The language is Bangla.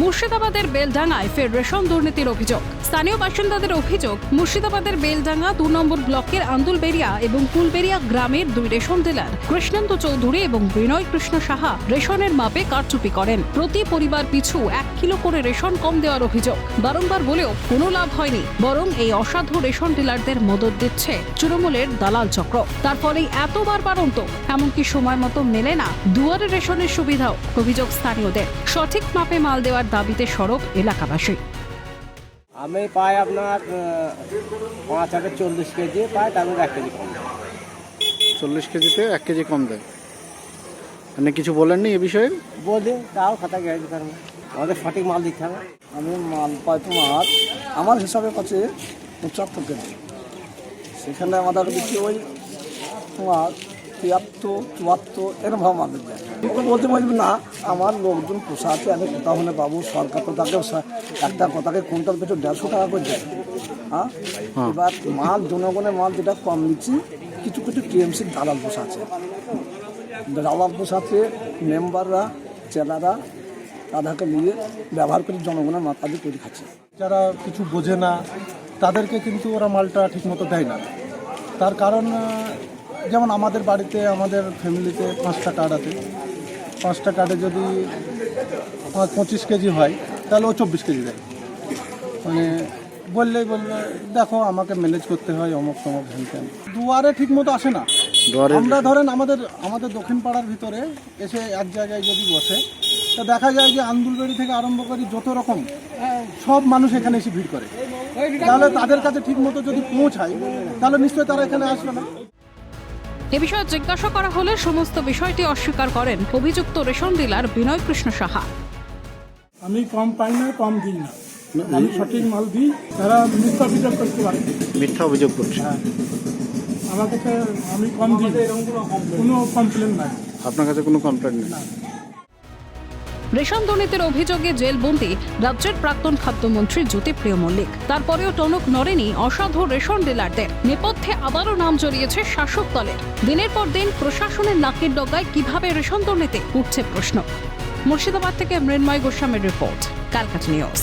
মুর্শিদাবাদের বেলডাঙ্গায় ফেডারেশন রেশন দুর্নীতির অভিযোগ। স্থানীয় বাসিন্দাদের অভিযোগ, মুর্শিদাবাদের বেলডাঙ্গা দু নম্বর ব্লকের আন্দুলবেরিয়া এবং কুলবেরিয়া গ্রামের দুই রেশন ডিলার, কৃষ্ণেন্দু চৌধুরী এবং বিনয় কৃষ্ণ সাহা রেশনের মাপে কারচুপি করেন। প্রতি পরিবার পিছু এক কিলো করে রেশন কম দেওয়ার অভিযোগ। বারংবার বলেও কোনো লাভ হয়নি, বরং এই অসাধু রেশন ডিলারদের মদত দিচ্ছে তৃণমূলের দালাল চক্র। তার ফলেই এতবার বারন্ত এমনকি সময় মতো মেলে না দুয়ারে রেশনের সুবিধাও, অভিযোগ স্থানীয়দের। সঠিক মাপে মাল দেওয়ার দাবিতে সড়ক এলাকাবাসী। আমি পাই আপনার পাঁচ হাজার চল্লিশ কেজি পাই তার মধ্যে এক কেজি কম। চল্লিশ কেজিতে এক কেজি কম দেয়। মানে কিছু বলেননি এ বিষয়ে? বলি তাও খাতা গেড়ে দিতে পারব আমাদের সঠিক মাল দিতে হবে। আমি মাল পাই তোমার আমার হিসাবে কাছে পঁচাত্তর কেজি। সেখানে আমাদের দিচ্ছি ওই তোমার তিয়াত্তর চুয়াত্তর এরকম মাল দেয় বলতে পারবি না আমার লোকজন পোষা আছে আমি কোথাও হলে পাবো সরকার তো তাকে একটা কথাকে কুইন্টাল পেছু দেড়শো টাকা করে দেয় হ্যাঁ? এবার মাল জনগণের মাল যেটা কম দিচ্ছি কিছু কিছু টিএমসির দালাল পোষা আছে। দালাল পোষা আছে মেম্বাররা চেলারা তাদেরকে নিয়ে ব্যবহার করে জনগণের মাথা দিয়ে তৈরি খাচ্ছে। যারা কিছু বোঝে না তাদেরকে কিন্তু ওরা মালটা ঠিকমতো দেয় না। তার কারণ যেমন আমাদের বাড়িতে আমাদের ফ্যামিলিতে পাঁচটা কার্ড আছে। পাঁচটা কার্ডে যদি পাঁচ পঁচিশ কেজি হয় তাহলে ও চব্বিশ কেজি দেয়। মানে বললেই বললে দেখো আমাকে ম্যানেজ করতে হয় অমুক তমক হ্যান। দুয়ারে ঠিকমতো আসে না। আমরা ধরেন আমাদের আমাদের দক্ষিণ পাড়ার ভিতরে এসে এক জায়গায় যদি বসে তা দেখা যায় যে আন্দুলবাড়ি থেকে আরম্ভ করি যত রকম সব মানুষ এখানে এসে ভিড় করে। তাহলে তাদের কাছে ঠিক মতো যদি পৌঁছায় তাহলে নিশ্চয়ই তারা এখানে আসবে না। এ বিষয়ে জিজ্ঞাসা করা হলে সমস্ত বিষয়টি অস্বীকার করেন অভিযুক্ত রেশন ডিলার বিনয় কৃষ্ণ সাহা। আমি কম পাই না কম দিই না। আমি সঠিক মাল দিই তারা মিথ্যা অভিযোগ করতে পারে। মিথ্যা অভিযোগ করছে। আমার কাছে আমি কম দিই কোনো কমপ্লেন নাই। আপনার কাছে কোনো কমপ্লেন নেই? রেশন দুর্নীতির অভিযোগে জেলবন্দি রাজ্যের প্রাক্তন খাদ্যমন্ত্রী জ্যোতিপ্রিয় মল্লিক। তারপরেও টনক নড়েনি অসাধু রেশন ডিলারদের। নেপথ্যে আবারও নাম জড়িয়েছে শাসক দলের। দিনের পর দিন প্রশাসনের নাকের ডগায় কীভাবে রেশন দুর্নীতি? উঠছে প্রশ্ন। মুর্শিদাবাদ থেকে মৃন্ময় গোস্বামীর রিপোর্ট ক্যালকাটা নিউজ।